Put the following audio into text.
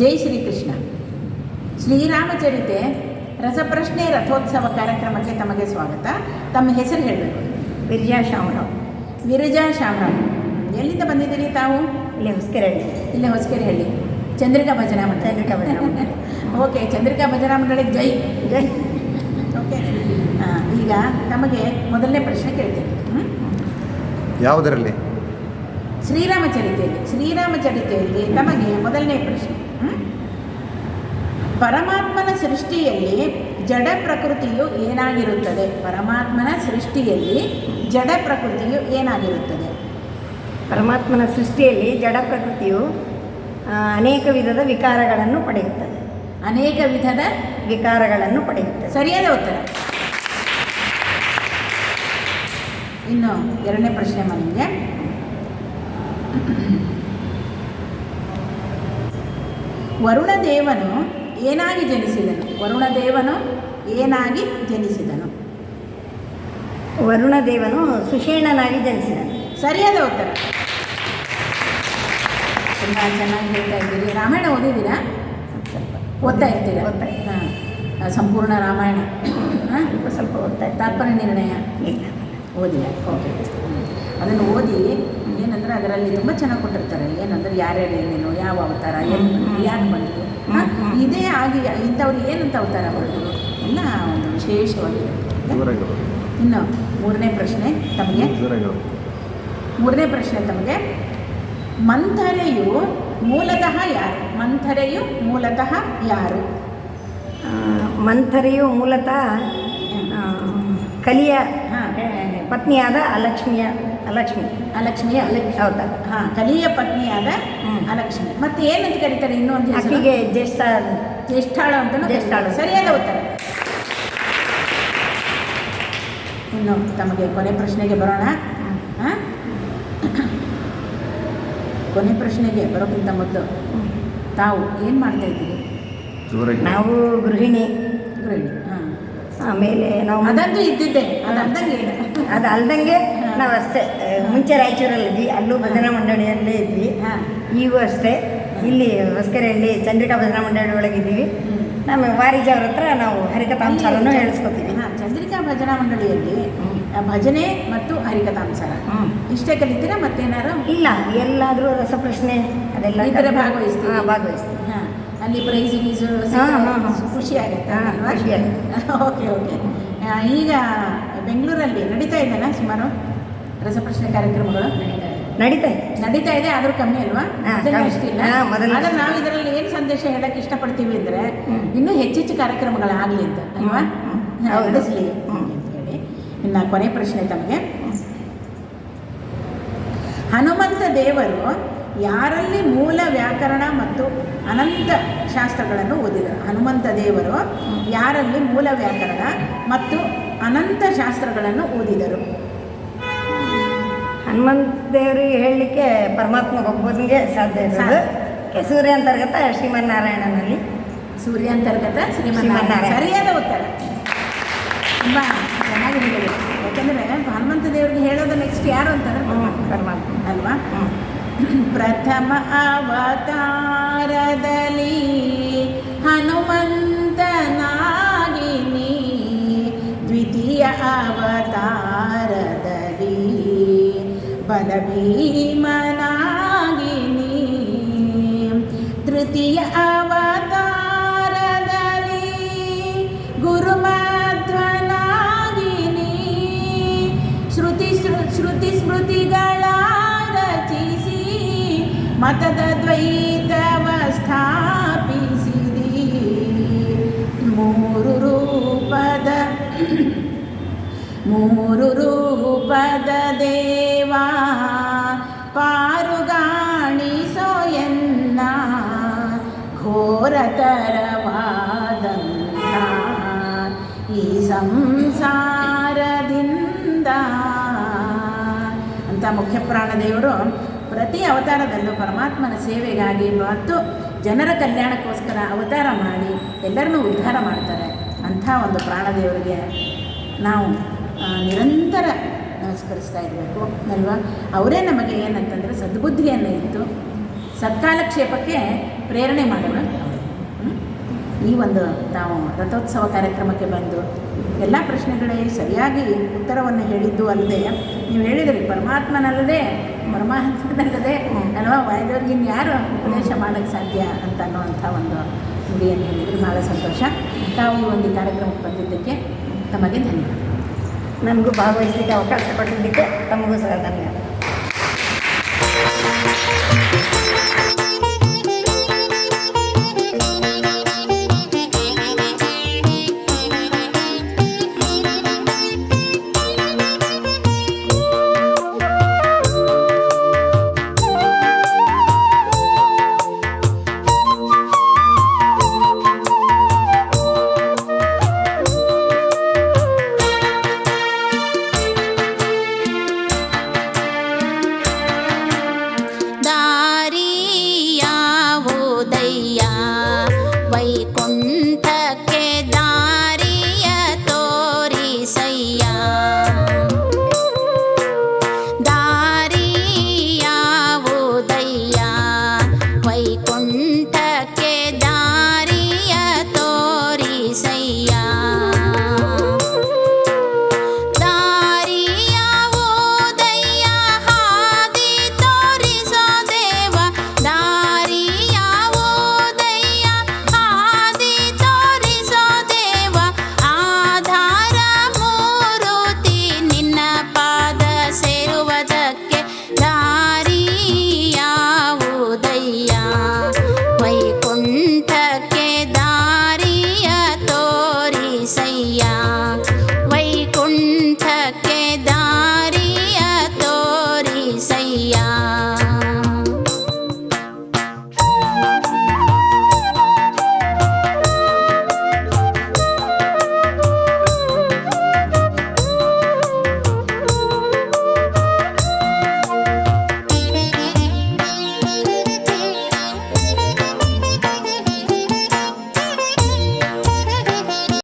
ಜೈ ಶ್ರೀಕೃಷ್ಣ. ಶ್ರೀರಾಮಚರಿತೆ ರಸಪ್ರಶ್ನೆ ರಥೋತ್ಸವ ಕಾರ್ಯಕ್ರಮಕ್ಕೆ ತಮಗೆ ಸ್ವಾಗತ. ತಮ್ಮ ಹೆಸರು ಹೇಳಬೇಕು. ವಿರಜಾ ಶಾಮರಾವ್ ವಿರಜಾ ಶಾಮರಾವ್ ಎಲ್ಲಿಂದ ಬಂದಿದ್ದೀರಿ ತಾವು? ಇಲ್ಲಿ ಹೊಸಕೆರೆಹಳ್ಳಿ ಇಲ್ಲೇ ಹೊಸಕೆರೆಹಳ್ಳಿ ಚಂದ್ರಿಕಾ ಭಜನಾ ಮಂಡಳಿ. ಚಂದ್ರಿಕಾ ಭಜನಾ ಮಂಡಳಿ. ಓಕೆ ಚಂದ್ರಿಕಾ ಭಜನಾ ಮಂಡಳಿಗೆ ಜೈ. ಜೈ. ಓಕೆ. ಆ, ಈಗ ತಮಗೆ ಮೊದಲನೇ ಪ್ರಶ್ನೆ ಕೇಳ್ತೀನಿ? ಯಾವುದರಲ್ಲಿ? ಶ್ರೀರಾಮಚರಿತೆಯಲ್ಲಿ ಶ್ರೀರಾಮಚರಿತೆಯಲ್ಲಿ ತಮಗೆ ಮೊದಲನೇ ಪ್ರಶ್ನೆ? ಪರಮಾತ್ಮನ ಸೃಷ್ಟಿಯಲ್ಲಿ ಜಡ ಪ್ರಕೃತಿಯು ಏನಾಗಿರುತ್ತದೆ? ಪರಮಾತ್ಮನ ಸೃಷ್ಟಿಯಲ್ಲಿ ಜಡ ಪ್ರಕೃತಿಯು ಏನಾಗಿರುತ್ತದೆ? ಪರಮಾತ್ಮನ ಸೃಷ್ಟಿಯಲ್ಲಿ ಜಡ ಪ್ರಕೃತಿಯು ಅನೇಕ ವಿಧದ ವಿಕಾರಗಳನ್ನು ಪಡೆಯುತ್ತದೆ. ಅನೇಕ ವಿಧದ ವಿಕಾರಗಳನ್ನು ಪಡೆಯುತ್ತದೆ. ಸರಿಯಾದ ಉತ್ತರ. ಇನ್ನು ಎರಡನೇ ಪ್ರಶ್ನೆ ಮನೆಗೆ ವರುಣದೇವನು ಏನಾಗಿ ಜನಿಸಿದನು? ವರುಣದೇವನು ಏನಾಗಿ ಜನಿಸಿದನು? ವರುಣದೇವನು ಸುಷೇಣನಾಗಿ ಜನಿಸಿದನು. ಸರಿಯಾದ ಉತ್ತರ. ತುಂಬ ಚೆನ್ನಾಗಿ ಹೇಳ್ತಾ ಇದ್ದೀರಿ. ರಾಮಾಯಣ ಓದಿದ್ದೀರಾ? ಓದ್ತಾ ಇರ್ತೀರಾ? ಓದ್ತಾ. ಹಾಂ. ಸಂಪೂರ್ಣ ರಾಮಾಯಣ. ಹಾಂ? ಸ್ವಲ್ಪ ಸ್ವಲ್ಪ ಓದ್ತಾ. ತಾತ್ಪರ್ಯ ನಿರ್ಣಯ. ಓದಿಲ್ಲ. ಓಕೆ. ಅದನ್ನು ಓದಿ ಏನಂದ್ರೆ ಅದರಲ್ಲಿ ತುಂಬ ಚೆನ್ನಾಗಿ ಕೊಟ್ಟಿರ್ತಾರೆ. ಏನಂದ್ರೆ ಯಾರ್ಯಾರು ಏನೇನು ಯಾವ ಅವತಾರ ಏನು ಬಂತು ಯಾಕೆ ಬಂದರು. ಇದೇ ಆಗಿ ಇಂಥವ್ರು ಏನಂತ ಅವತಾರ ಬರೋದು ಎಲ್ಲ ಒಂದು ವಿಶೇಷವಾಗಿದೆ ಇನ್ನು ಮೂರನೇ ಪ್ರಶ್ನೆ ತಮಗೆ. ಮೂರನೇ ಪ್ರಶ್ನೆ ತಮಗೆ. ಮಂಥರೆಯು ಮೂಲತಃ ಯಾರು? ಮಂಥರೆಯು ಮೂಲತಃ ಯಾರು? ಮಂಥರೆಯು ಮೂಲತಃ ಕಲಿಯ ಪತ್ನಿಯಾದ ಅಲಕ್ಷ್ಮಿಯ ಅಲಕ್ಷ್ಮಿ. ಅಲಕ್ಷ್ಮಿ ಅಲಕ್ಷ್ಮಿ ಹೌದಾ. ಹಾಂ ಕಲಿಯ ಪತ್ನಿಯಾದ. ಅಲಕ್ಷ್ಮಿ. ಮತ್ತೆ ಏನಂತ ಕರೀತಾರೆ ಇನ್ನೊಂದು ಹೆಸರು? ಅಕ್ಕಿಗೆ ಜ್ಯೇಷ್ಠ ಜ್ಯೇಷ್ಠಾಳ ಅಂತ ಜ್ಯೇಷ್ಠಾಳು. ಸರಿಯಾದ ಉತ್ತರ. ಇನ್ನು ತಮಗೆ ಕೊನೆ ಪ್ರಶ್ನೆಗೆ ಬರೋಣ. ಹಾಂ? ಕೊನೆ ಪ್ರಶ್ನೆಗೆ ಬರೋಕ್ಕಿಂತ ಮೊದಲು ತಾವು ಏನು ಮಾಡ್ತಾ ಇದ್ದೀರಿ? ನಾವು ಗೃಹಿಣಿ. ಗೃಹಿಣಿ. ಹಾಂ. ಆಮೇಲೆ ನಾವು ಅದಂತೂ ಇದ್ದಿದ್ದೆ. ಅದು ಅಲ್ದಂಗೆ ಅದು ಅಲ್ದಂಗೆ ನಾವು ಅಷ್ಟೇ ಮುಂಚೆ ರಾಯಚೂರಲ್ಲಿದ್ವಿ ಅಲ್ಲೂ ಭಜನಾ ಮಂಡಳಿಯಲ್ಲೇ ಇದ್ವಿ. ಹಾಂ. ಈಗೂ ಅಷ್ಟೇ. ಇಲ್ಲಿ ಹೊಸಕೆರೆಯಲ್ಲಿ ಚಂದ್ರಿಕಾ ಭಜನಾ ಮಂಡಳಿ ಒಳಗಿದ್ದೀವಿ ನಮ್ಮ ವಾರಿಜ ಅವ್ರ ಹತ್ರ ನಾವು ಹರಿಕಥಾಂಸಾರನೂ ಹೇಳಿಸ್ಕೊತೀವಿ. ಹಾಂ ಚಂದ್ರಿಕಾ ಭಜನಾ ಮಂಡಳಿಯಲ್ಲಿ ಭಜನೆ ಮತ್ತು ಹರಿಕಥಾಂಸಾರ. ಇಷ್ಟೇ ಕಲಿತೀರಾ ಮತ್ತೇನಾರು ಇಲ್ಲ ಎಲ್ಲಾದರೂ ರಸಪ್ರಶ್ನೆ ಅದೆಲ್ಲ ಈ ಥರ ಭಾಗವಹಿಸ್ತೀವಿ. ಹಾಂ ಭಾಗವಹಿಸ್ತೀವಿ. ಹಾಂ ಅಲ್ಲಿ ಪ್ರೈಸ್ ಗೀಸು ಹಾ, ಹಾ, ಹಾ. ಖುಷಿ ಆಗುತ್ತೆ? ಖುಷಿ ಆಗುತ್ತೆ. Okay okay. ಈಗ ಬೆಂಗಳೂರಲ್ಲಿ ನಡೀತಾ ಇದೆಯಲ್ಲ ಸುಮಾರು? ರಸಪ್ರಶ್ನೆ ಕಾರ್ಯಕ್ರಮಗಳು ನಡೀತಾ ಇದೆ. ನಡೀತಾ ಇದೆ. ಆದರೂ ಕಮ್ಮಿ ಅಲ್ವಾ? ಇಷ್ಟಿಲ್ಲ ಆದರೆ ನಾವು ಇದರಲ್ಲಿ ಏನು ಸಂದೇಶ ಹೇಳಕ್ಕೆ ಇಷ್ಟಪಡ್ತೀವಿ ಅಂದರೆ. ಇನ್ನೂ ಹೆಚ್ಚೆಚ್ಚು ಕಾರ್ಯಕ್ರಮಗಳಾಗಲಿ ಅಂತ ಅಲ್ವಾ. ನಡೆಸಲಿ ಇನ್ನು ಕೊನೆ ಪ್ರಶ್ನೆ ತಮಗೆ. ಹನುಮಂತ ದೇವರು ಯಾರಲ್ಲಿ ಮೂಲ ವ್ಯಾಕರಣ ಮತ್ತು ಅನಂತ ಶಾಸ್ತ್ರಗಳನ್ನು ಓದಿದರು? ಹನುಮಂತ ದೇವರು ಯಾರಲ್ಲಿ ಮೂಲ ವ್ಯಾಕರಣ ಮತ್ತು ಅನಂತ ಶಾಸ್ತ್ರಗಳನ್ನು ಓದಿದರು? ಹನುಮಂತ ದೇವ್ರಿಗೆ ಹೇಳಲಿಕ್ಕೆ ಪರಮಾತ್ಮ ಒಬ್ಬನಿಗೆ ಸಾಧ್ಯ ಇರೋದು. ಸೂರ್ಯ ಅಂತರ್ಗತ ಶ್ರೀಮನ್ನಾರಾಯಣನಲ್ಲಿ. ಸೂರ್ಯ ಅಂತರ್ಗತ ಶ್ರೀಮನ್ನಾರಾಯಣ. ಸರಿಯಾದ ಉತ್ತರ. ತುಂಬ ಚೆನ್ನಾಗಿ ಹೇಳಿದೆ ಯಾಕಂದರೆ ಹನುಮಂತ ದೇವರಿಗೆ ಹೇಳೋದು ನೆಕ್ಸ್ಟ್ ಯಾರು ಅಂತಾರೆ ಹ್ಞೂ ಪರಮಾತ್ಮ. ಅಲ್ವಾ? ಹ್ಞೂ ಪ್ರಥಮ ಅವತಾರದಲ್ಲಿ ಹನುಮಂತನಾಗಿನಿ. ದ್ವಿತೀಯ ಅವತಾರದಲ್ಲಿ ಬಲಭೀಮನಾಗಿನಿ ತೃತೀಯ ಅವತಾರದಲ್ಲಿ ಗುರುಮಧ್ವನಾಗಿನಿ ಶ್ರುತಿ ಶ್ರುತಿ ಸ್ಮೃತಿಗಳ ರಚಿಸಿ ಮತದ ದ್ವೈತವ ಸ್ಥಾಪಿಸಿದಿ. ಮೂರು ರೂಪದ ಮೂರು ರೂಪದ ದೇವಾ ಪಾರುಗಾಣಿಸೋ ಎನ್ನ ಘೋರತರವಾದಂಥ ಈ ಸಂಸಾರದಿಂದ. ಅಂತ ಮುಖ್ಯ ಪ್ರಾಣದೇವರು ಪ್ರತಿ ಅವತಾರದಲ್ಲೂ ಪರಮಾತ್ಮನ ಸೇವೆಗಾಗಿ ಮತ್ತು ಜನರ ಕಲ್ಯಾಣಕ್ಕೋಸ್ಕರ ಅವತಾರ ಮಾಡಿ ಎಲ್ಲರನ್ನೂ ಉದ್ಧಾರ ಮಾಡ್ತಾರೆ. ಅಂಥ ಒಂದು ಪ್ರಾಣದೇವರಿಗೆ ನಾವು ನಿರಂತರ ನಮಸ್ಕರಿಸ್ತಾ ಇರಬೇಕು, ಅಲ್ವಾ? ಅವರೇ ನಮಗೆ ಏನಂತಂದರೆ ಸದ್ಬುದ್ಧಿಯನ್ನು ಇತ್ತು ಸತ್ಕಾಲಕ್ಷೇಪಕ್ಕೆ ಪ್ರೇರಣೆ ಮಾಡೋಣ? ಈ ಒಂದು ನಾವು ರಥೋತ್ಸವ ಕಾರ್ಯಕ್ರಮಕ್ಕೆ ಬಂದು ಎಲ್ಲ ಪ್ರಶ್ನೆಗಳಿಗೆ ಸರಿಯಾಗಿ ಉತ್ತರವನ್ನು ಹೇಳಿದ್ದು ಅಲ್ಲದೆ, ನೀವು ಹೇಳಿದ್ರಿ ಪರಮಾತ್ಮನಲ್ಲದೆ ಪರಮಾತ್ಮನಲ್ಲದೆ ಅಲ್ವಾ? ವಾಯುದೇವ್ರಿಗೆ ಯಾರು ಉಪದೇಶ ಮಾಡೋಕ್ಕೆ ಸಾಧ್ಯ ಅಂತ ಅನ್ನೋವಂಥ ಒಂದು ನುಡಿಯನ್ನು ಹೇಳಿದ್ರು. ಭಾಳ ಸಂತೋಷ. ತಾವು ಈ ಒಂದು ಕಾರ್ಯಕ್ರಮಕ್ಕೆ ಬಂದಿದ್ದಕ್ಕೆ ತಮಗೆ ಧನ್ಯವಾದ. ನಮಗೂ ಭಾಗವಹಿಸಲಿಕ್ಕೆ ಅವಕಾಶ ಕೊಟ್ಟಿದ್ದಕ್ಕೆ ತಮಗೂ ಸಹ ಧನ್ಯವಾದ ডাকে দা